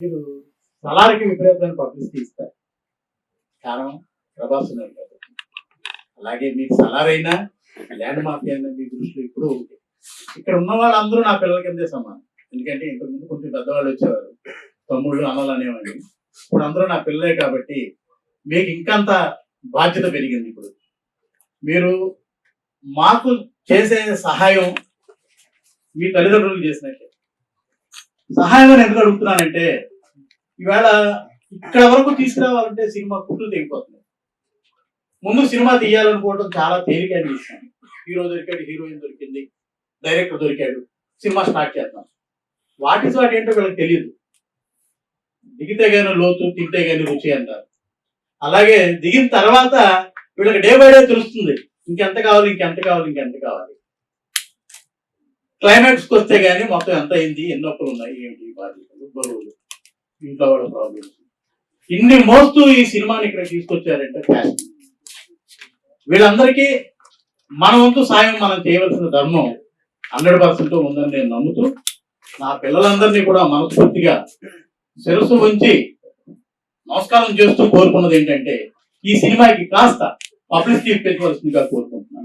మీరు సలార్కి విపరీతమైన పబ్లిసిటీ ఇస్తారు. కారణం ప్రభాస్ ఉన్నారు కాబట్టి అలాగే మీకు సలారైనా ల్యాండ్ మాఫియా అయినా మీ దృష్టిలో ఇప్పుడు ఇక్కడ ఉన్న వాళ్ళందరూ నా పిల్లల కిందే సమానం. ఎందుకంటే ఇంతకు ముందు కొంచెం పెద్దవాళ్ళు వచ్చేవారు. తమ్ముళ్ళు అన్నలు అనేవాడిని ఇప్పుడు అందరూ నా పిల్లలే కాబట్టి మీకు ఇంకంత బాధ్యత పెరిగింది ఇప్పుడు. మీరు మాకు చేసే సహాయం మీ తల్లిదండ్రులు చేసినట్టే. సహాయం నేను ఎందుకు అడుగుతున్నానంటే ఈవేళ ఇక్కడ వరకు తీసుకురావాలంటే సినిమా కుట్లు తెగిపోతుంది ముందు సినిమా తీయాలనుకోవడం చాలా తేలికైన విషయం. హీరో దొరికాడు హీరోయిన్ దొరికింది డైరెక్టర్ దొరికాడు సినిమా స్టార్ట్ చేద్దాం. వాటి వాటి ఏంటో వీళ్ళకి తెలియదు దిగితే గాని లోతు తింటే గాని రుచి అంటారు. అలాగే దిగిన తర్వాత వీళ్ళకి డే బై డే తెలుస్తుంది. ఇంకెంత కావాలి ఇంకెంత కావాలి ఇంకెంత కావాలి. క్లైమాక్స్కి వస్తే గానీ మొత్తం ఎంత అయింది ఎన్ని ఉన్నాయి ఏంటి బాధ్యతలు బరువులు. ఇంట్లో వాళ్ళ ప్రాబ్లమ్స్ ఇన్ని మోస్తూ ఈ సినిమాని ఇక్కడ తీసుకొచ్చారంటే వీళ్ళందరికీ మన వంతు సాయం మనం చేయవలసిన ధర్మం హండ్రెడ్ పర్సెంట్ ఉందని నేను నమ్ముతూ నా పిల్లలందరినీ కూడా మనస్ఫూర్తిగా శిరస్సు ఉంచి నమస్కారం చేస్తూ కోరుకున్నది ఏంటంటే ఈ సినిమాకి కాస్త పబ్లిసిటీ పెట్టవలసిందిగా కోరుకుంటున్నాను.